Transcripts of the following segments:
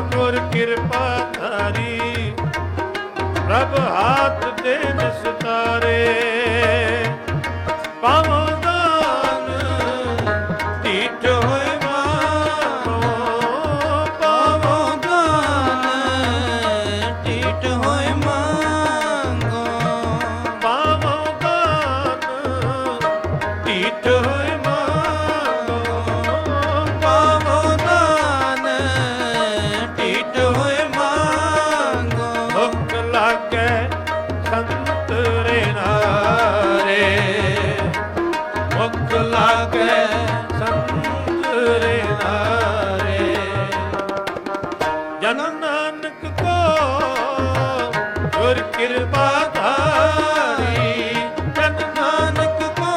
ਗੁਰ ਕਿਰਪਾ ਧਾਰੀ। ਪ੍ਰਭ ਹਾਥ ਦੇ ਨਿਸਤਾਰੇ ਪਾਵ ਭੁੱਖ ਲਾਗੇ ਸੰਤ ਰੇ ਨਾਰੇ। ਜਨ ਨਾਨਕ ਕੋ ਗੁਰ ਕਿਰਪਾ ਧਾਰੀ। ਜਨ ਨਾਨਕ ਕੋ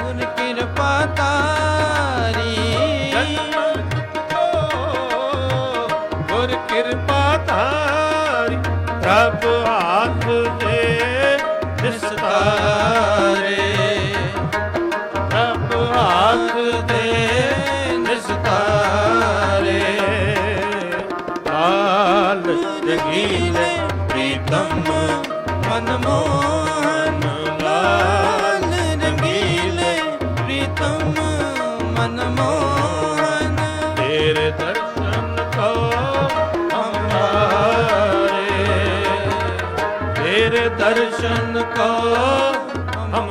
ਗੁਰ ਕਿਰਪਾ ਤਾਰੀ ਜਨ ਨਾਨਕ ਕੋ ਗੁਰ ਕਿਰਪਾ ਧਾਰੀ। ਰੱਬ ਜਗੀਲੇ ਪ੍ਰੀਤਮ ਮਨ ਮੋਹਨ, ਲਾਲ ਰੰਗੀਲੇ ਪ੍ਰੀਤਮ ਮਨ ਮੋਹਨ। ਤੇਰੇ ਦਰਸ਼ਨ ਕੋ ਹਮਾਰੇ, ਤੇਰੇ ਦਰਸ਼ਨ ਕੋ ਹਮ